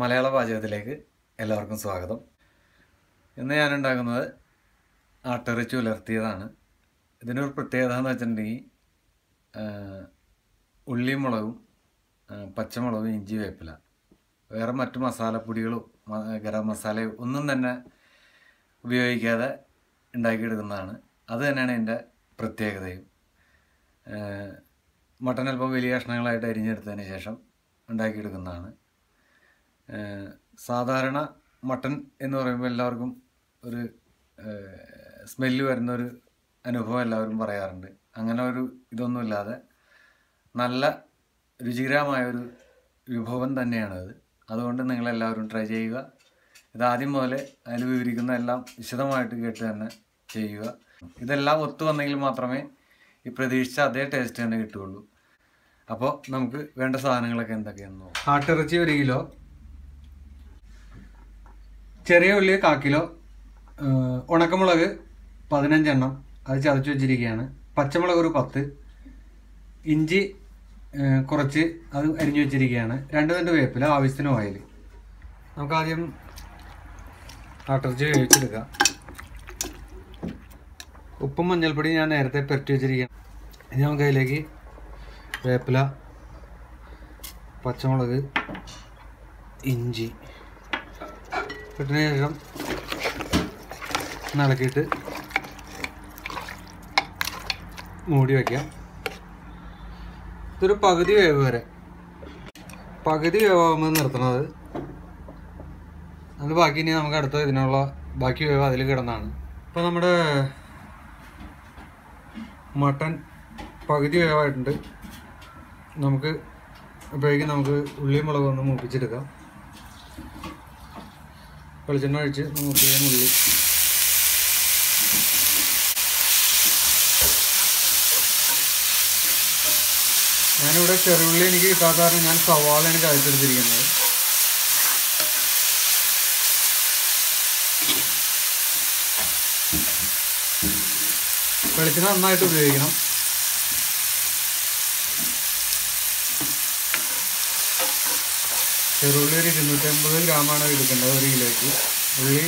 മലയാള പാചകത്തിലേക്ക് എല്ലാവർക്കും സ്വാഗതം. ഇന്ന് ഞാനുണ്ടാക്കുന്നത് ആട്ടിറച്ചി ഉലർത്തിയതാണ്. ഇതിനൊരു പ്രത്യേകത എന്ന് വെച്ചിട്ടുണ്ടെങ്കിൽ ഉള്ളിയും മുളകും പച്ചമുളകും ഇഞ്ചി വേപ്പില. വേറെ മറ്റു മസാലപ്പൊടികളും ഗരം മസാലയും ഒന്നും തന്നെ ഉപയോഗിക്കാതെ ഉണ്ടാക്കിയെടുക്കുന്നതാണ്. അത് തന്നെയാണ് എന്റെ പ്രത്യേകതയും. മട്ടൻ അല്പം വലിയ കഷ്ണങ്ങളായിട്ട് അരിഞ്ഞെടുത്തതിന് ശേഷം ഉണ്ടാക്കിയെടുക്കുന്നതാണ്. സാധാരണ മട്ടൻ എന്ന് പറയുമ്പോൾ എല്ലാവർക്കും ഒരു സ്മെല്ല് വരുന്ന ഒരു അനുഭവം എല്ലാവരും പറയാറുണ്ട്. അങ്ങനെ ഒരു ഇതൊന്നുമില്ലാതെ നല്ല രുചികരമായൊരു വിഭവം തന്നെയാണത്. അതുകൊണ്ട് നിങ്ങളെല്ലാവരും ട്രൈ ചെയ്യുക. ഇതാദ്യം മുതൽ അതിൽ വിവരിക്കുന്ന എല്ലാം വിശദമായിട്ട് കേട്ട് തന്നെ ചെയ്യുക. ഇതെല്ലാം ഒത്തു വന്നെങ്കിൽ മാത്രമേ ഈ പ്രതീക്ഷിച്ച അതേ ടേസ്റ്റ് തന്നെ കിട്ടുകയുള്ളൂ. അപ്പോൾ നമുക്ക് വേണ്ട സാധനങ്ങളൊക്കെ എന്തൊക്കെയാണെന്ന് നോക്കാം. ആട്ടിറച്ചി ഒരു കിലോ. ചെറിയ ഉള്ളി കാ കിലോ. ഉണക്കമുളക് പതിനഞ്ചെണ്ണം. അത് ചതച്ച് വെച്ചിരിക്കുകയാണ്. പച്ചമുളക് ഒരു പത്ത്. ഇഞ്ചി കുറച്ച് അത് അരിഞ്ഞു വെച്ചിരിക്കുകയാണ്. രണ്ട് രണ്ട് വേപ്പില ആവശ്യത്തിന് ഓയിൽ. നമുക്ക് ആട്ടിറച്ചി വേവിച്ചെടുക്കാം ഉപ്പും മഞ്ഞൾപ്പൊടി ഞാൻ നേരത്തെ പെരട്ടി വെച്ചിരിക്കുകയാണ്. ഇനി നമുക്ക് അതിലേക്ക് വേപ്പില പച്ചമുളക് ഇഞ്ചി ഇട്ടതിന് ശേഷം ഇളക്കിയിട്ട് മൂടി വയ്ക്കാം ഇതൊരു പകുതി വേവ് വരെ. പകുതി വേവാകുമ്പോൾ നിർത്തണത് അത് ബാക്കി ഇനി നമുക്ക് അടുത്ത ഇതിനുള്ള ബാക്കി വേവ് അതിൽ കിടന്നാണ്. ഇപ്പോൾ നമ്മുടെ മട്ടൺ പകുതി വേവായിട്ടുണ്ട്. നമുക്ക് അപ്പോഴേക്കും നമുക്ക് ഉള്ളിയും മുളകും ഒന്ന് മൂപ്പിച്ചെടുക്കാം. വെളിച്ചെണ്ണ ഒഴിച്ച് നമുക്ക് ഉള്ളി. ഞാനിവിടെ ചെറുള്ളി എനിക്ക് കിട്ടാത്ത കാരണം ഞാൻ സവാളയാണ് ചതച്ചെടുത്തിരിക്കുന്നത്. വെളിച്ചെണ്ണ നന്നായിട്ട് ഉപയോഗിക്കണം. ചെറുള്ളി ഒരു ഇരുന്നൂറ്റമ്പത് ഗ്രാമാണ് എടുക്കേണ്ടത് ഒരു കിലോയ്ക്ക്. ഉള്ളി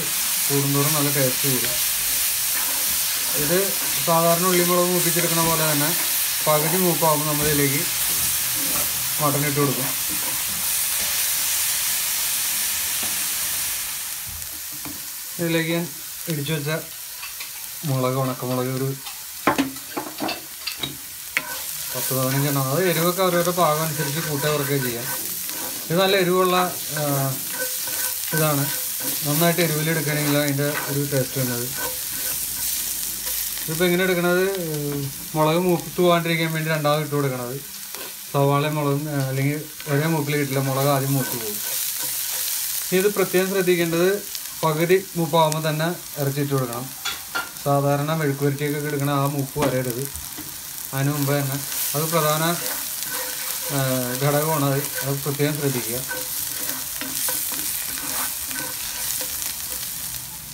കൂടുന്തോറും നല്ല ടേസ്റ്റ് കൂടും. ഇത് സാധാരണ ഉള്ളിമുളക് മൂപ്പിച്ചെടുക്കുന്ന പോലെ തന്നെ പകുതി മൂപ്പാകുമ്പോൾ നമ്മൾ ഇതിലേക്ക് മട്ടൻ ഇട്ട് കൊടുക്കും. ഇതിലേക്ക് ഞാൻ ഇടിച്ചു വെച്ച മുളക് ഉണക്കമുളക് ഒരു പത്ത് പതിനഞ്ചെണ്ണം അത് എരിവൊക്കെ അവരവരുടെ പാകം അനുസരിച്ച് കൂട്ടുക കുറയ്ക്കുകയും ചെയ്യാം. ഇത് നല്ല എരിവുള്ള ഇതാണ്. നന്നായിട്ട് എരിവിലെടുക്കുകയാണെങ്കിൽ അതിന്റെ ഒരു ടേസ്റ്റ് വരുന്നത് ഇതിപ്പോൾ എങ്ങനെ എടുക്കണത്? മുളക് മൂപ്പിട്ട് പോകാണ്ടിരിക്കാൻ വേണ്ടി രണ്ടാമത് ഇട്ട് കൊടുക്കണത്. സവാളയും മുളകും അല്ലെങ്കിൽ ഒരേ മൂപ്പിൽ കിട്ടില്ല മുളക് ആദ്യം മൂത്ത് പോകും. ഇത് പ്രത്യേകം ശ്രദ്ധിക്കേണ്ടത് പകുതി മൂപ്പാകുമ്പോൾ തന്നെ ഇറച്ചിട്ട് കൊടുക്കണം. സാധാരണ മെഴുക്കുവരട്ടിയൊക്കെ എടുക്കണ ആ മൂപ്പ് വരരുത്. അതിന് മുമ്പ് തന്നെ അത് പ്രധാന ഘടകമാണ്. അത് അത് പ്രത്യേകം ശ്രദ്ധിക്കുക.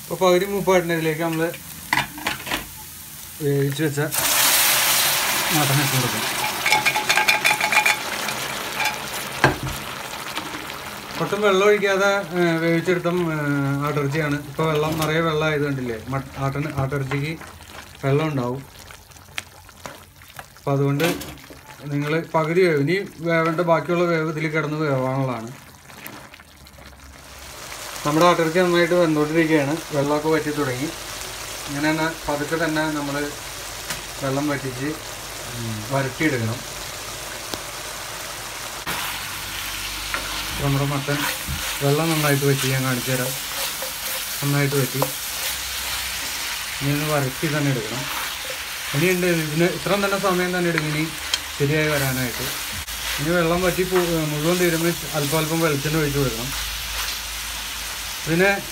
ഇപ്പോൾ പകുതി മുപ്പായിട്ടുണ്ടതിലേക്ക് നമ്മൾ വേവിച്ച് വെച്ച മട്ടൻ ഇട്ട് കൊടുക്കും. ഒട്ടും വെള്ളം ഒഴിക്കാതെ വേവിച്ചെടുത്തും ആട്ടിറച്ചിയാണ് ഇപ്പോൾ വെള്ളം നിറയെ വെള്ളം ആയത് കണ്ടില്ലേ മട്ട വെള്ളം ഉണ്ടാവും. അപ്പം അതുകൊണ്ട് നിങ്ങൾ പകുതി വേവ് ഇനി വേവേണ്ട ബാക്കിയുള്ള വേവ് ഇതിൽ കിടന്ന് വേവാനുള്ളതാണ്. നമ്മുടെ അട്ടർക്ക് നന്നായിട്ട് വെന്തോണ്ടിരിക്കുകയാണ് വെള്ളമൊക്കെ വറ്റി തുടങ്ങി. ഇങ്ങനെ തന്നെ പതുക്കെ തന്നെ നമ്മൾ വെള്ളം വറ്റിച്ച് വരട്ടിയെടുക്കണം. നമ്മുടെ മട്ടൻ വെള്ളം നന്നായിട്ട് വറ്റി ഞാൻ കാണിച്ചു തരാം. നന്നായിട്ട് വറ്റി. ഇനി ഒന്ന് വരട്ടി തന്നെ എടുക്കണം. ഇനിയുണ്ട്. ഇതിന് ഇത്രയും തന്നെ സമയം തന്നെ എടുക്കും. ഇനി ശരിയായി വരാനായിട്ട്. ഇനി വെള്ളം വറ്റി പോ- മുഴുവൻ തീരുമ്പോൾ അല്പം അല്പം വെളിച്ചെണ്ണ ഒഴിച്ച് കൊടുക്കണം. പിന്നെ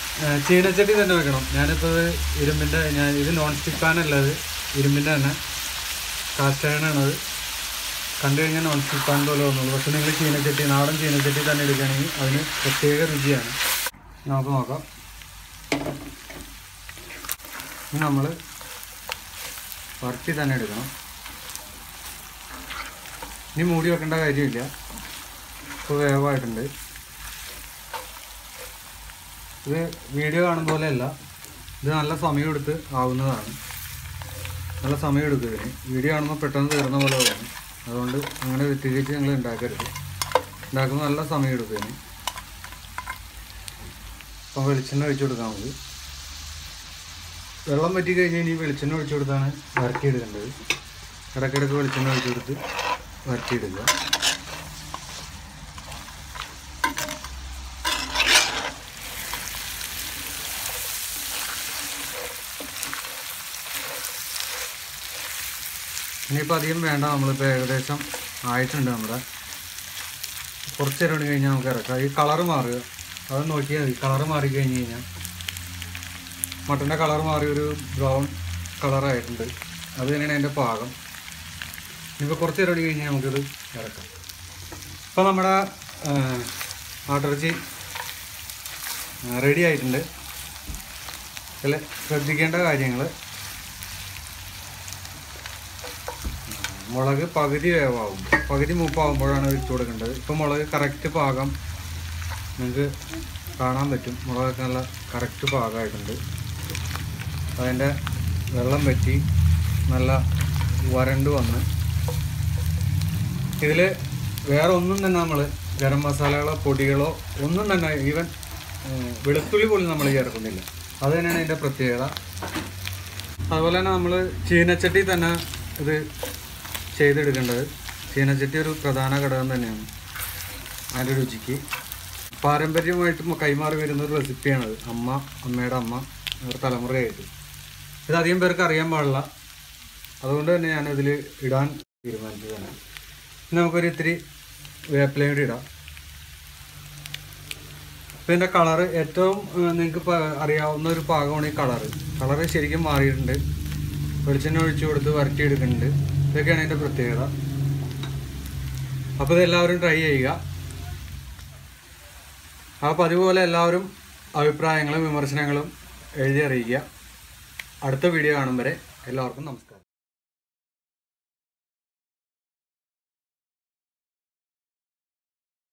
ചീനച്ചട്ടി തന്നെ വെക്കണം. ഞാനിപ്പോൾ ഇരുമ്പിന്റെ ഞാൻ ഇത് നോൺ സ്റ്റിക്ക് പാനല്ല ഇത്. ഇരുമ്പിന്റെ തന്നെ. കാസ്റ്റ് അയണാണത് കണ്ടു കഴിഞ്ഞാൽ നോൺ സ്റ്റിക്ക് പാൻ പോലെ വന്നുള്ളൂ പക്ഷെ നിങ്ങൾ ചീനച്ചട്ടി നാടൻ ചീനച്ചട്ടി തന്നെ എടുക്കുകയാണെങ്കിൽ അതിന് പ്രത്യേക രുചിയാണ്. നമുക്ക് നോക്കാം. നമ്മൾ വറുത്തി തന്നെ എടുക്കണം. ഇനി മൂടി വെക്കേണ്ട കാര്യമില്ല. ഇപ്പോൾ വേവായിട്ടുണ്ട്. ഇത് വീഡിയോ കാണുന്ന പോലെയല്ല. ഇത് നല്ല സമയം എടുത്ത് ആവുന്നതാണ്. നല്ല സമയം എടുക്കും ഇതിന്. വീഡിയോ കാണുമ്പോൾ പെട്ടെന്ന് തീർന്ന പോലെ തോന്നും. അതുകൊണ്ട് അങ്ങനെ തെറ്റിച്ച് ഞങ്ങൾ ഉണ്ടാക്കരുത് ഉണ്ടാക്കുമ്പോൾ നല്ല സമയം എടുക്കും ഇതിന്. അപ്പം വെളിച്ചെണ്ണ ഒഴിച്ചു കൊടുക്കാം നമുക്ക് വെള്ളം പറ്റി കഴിഞ്ഞാൽ ഇനി വെളിച്ചെണ്ണ ഒഴിച്ചു കൊടുത്താണ് വരട്ടിയെടുക്കേണ്ടത് ഇടയ്ക്കിടയ്ക്ക് വെളിച്ചെണ്ണ ഒഴിച്ചു കൊടുത്ത് വരട്ടിയെടുക്കുക ഇനിയിപ്പോൾ അധികം വേണ്ട നമ്മളിപ്പോൾ ഏകദേശം ആയിട്ടുണ്ട് നമ്മുടെ. കുറച്ച് നേരം കഴിഞ്ഞാൽ നമുക്ക് ഇറക്കാം. ഈ കളറ് മാറുക. അത് നോക്കിയാൽ മതി. കളറ് മാറി കഴിഞ്ഞ് കഴിഞ്ഞാൽ മട്ടന്റെ കളർ മാറി ഒരു ബ്രൗൺ കളറായിട്ടുണ്ട്. അത് തന്നെയാണ് അതിന്റെ പാകം. ഇനിയിപ്പോൾ കുറച്ച് നേരം കഴിഞ്ഞാൽ നമുക്കിത് ഇറക്കാം. ഇപ്പോൾ നമ്മുടെ ആട്ടിറച്ചി റെഡി ആയിട്ടുണ്ട്. ഇതിൽ ശ്രദ്ധിക്കേണ്ട കാര്യങ്ങൾ മുളക് പകുതി വേവാകും പകുതി മൂപ്പാകുമ്പോഴാണ് ഇട്ട് കൊടുക്കേണ്ടത്. ഇപ്പോൾ മുളക് കറക്റ്റ് പാകം. നിങ്ങൾക്ക് കാണാൻ പറ്റും. മുളകൊക്കെ നല്ല കറക്റ്റ് പാകമായിട്ടുണ്ട്. അതിന്റെ വെള്ളം വെറ്റി നല്ല വരണ്ട് വന്ന്. ഇതിൽ വേറെ ഒന്നും തന്നെ നമ്മൾ ഗരം മസാലകളോ പൊടികളോ ഒന്നും തന്നെ ഈവൻ വെളുത്തുള്ളി പോലും നമ്മൾ ചേർക്കുന്നില്ല അത് തന്നെയാണ് ഇതിന്റെ പ്രത്യേകത. അതുപോലെ തന്നെ നമ്മൾ ചീനച്ചട്ടി തന്നെ ഇത് ചെയ്തെടുക്കേണ്ടത്. ചീനച്ചട്ടി ഒരു പ്രധാന ഘടകം തന്നെയാണ്. അതിന്റെ രുചിക്ക്. പാരമ്പര്യമായിട്ട് കൈമാറി വരുന്ന ഒരു റെസിപ്പിയാണത് അമ്മ അമ്മയുടെ അമ്മ ഒരു തലമുറയായിട്ട്. ഇത് അധികം പേർക്ക് അറിയാൻ പാടില്ല. അതുകൊണ്ട് തന്നെ ഞാനിതിൽ ഇടാൻ തീരുമാനിച്ചതാണ്. നമുക്കൊരു ഇത്തിരി വേപ്പിലയും കൂടി ഇടാം. അപ്പോൾ ഇതിന്റെ കളറ് ഏറ്റവും നിങ്ങൾക്ക് അറിയാവുന്ന ഒരു പാകമാണ് ഈ കളറ് കളറ് ശരിക്കും മാറിയിട്ടുണ്ട്. വെളിച്ചെണ്ണ ഒഴിച്ചു കൊടുത്ത് വരട്ടിയെടുക്കുന്നുണ്ട്. ഇതൊക്കെയാണ് ഇതിന്റെ പ്രത്യേകത. അപ്പോൾ ഇതെല്ലാവരും ട്രൈ ചെയ്യുക. അപ്പോൾ അതുപോലെ എല്ലാവരും അഭിപ്രായങ്ങളും വിമർശനങ്ങളും എഴുതി അറിയിക്കുക. അടുത്ത വീഡിയോ കാണും വരെ എല്ലാവർക്കും നമസ്കാരം.